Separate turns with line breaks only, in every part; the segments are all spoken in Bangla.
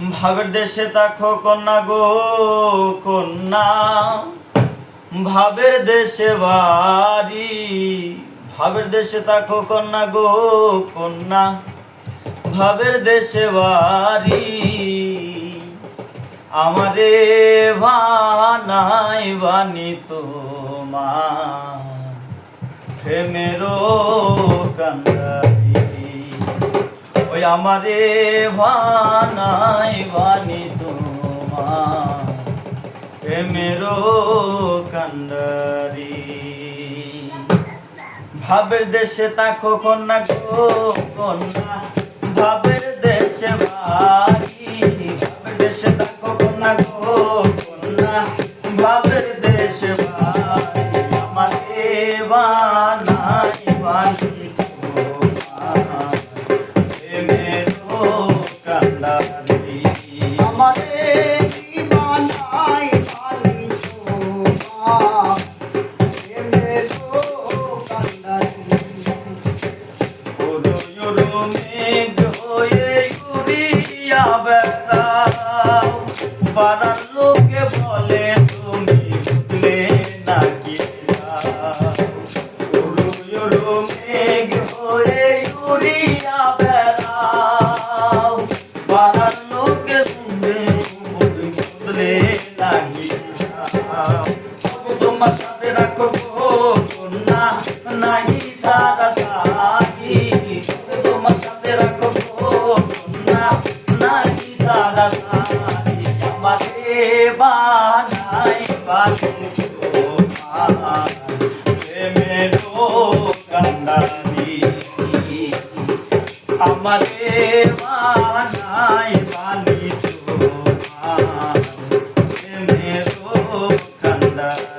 ভাবের দেশে তাকো কন্যা গো, কন্যা। ভাবের দেশে বাড়ি, ভাবের দেশে তাকো কন্যা গো, কন্যা। ভাবের দেশে বাড়ি, আমারে ভানাই বানি তোমার। প্রেমেরও কান্দারি আমারে ভানাই বানি তোমার। প্রেমেরও কান্দারি ভাবের দেশে তাকো কন্যা গো, কন্যা। ভাবের দেশে বাড়ি, ভাবের দেশে তাকো কন্যা গো, কন্যা। ভাবের দেশে বাড়ি আমাকে বানাই বানি পাড়ার লোকে বলে তুমি ভুলে নাকি মেঘ হয়ে উড়িয়া তোমার সাথে রাখো কন্যা নাহি সারা সাথী তোমার সাথে রাখো কন্যা নাহি সারা সাথী আমাকে বানাই তোমার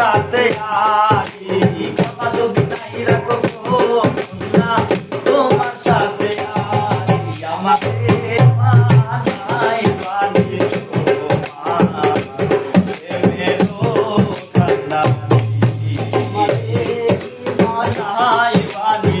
সাথে আরি কথা যদি নাই রাখো গো কন্যা তোমার সাথে আরি আমাকে মানাই বানি তোমার। প্রেমেরও কান্দারি
আমারে দিবানাই
মানাই বানি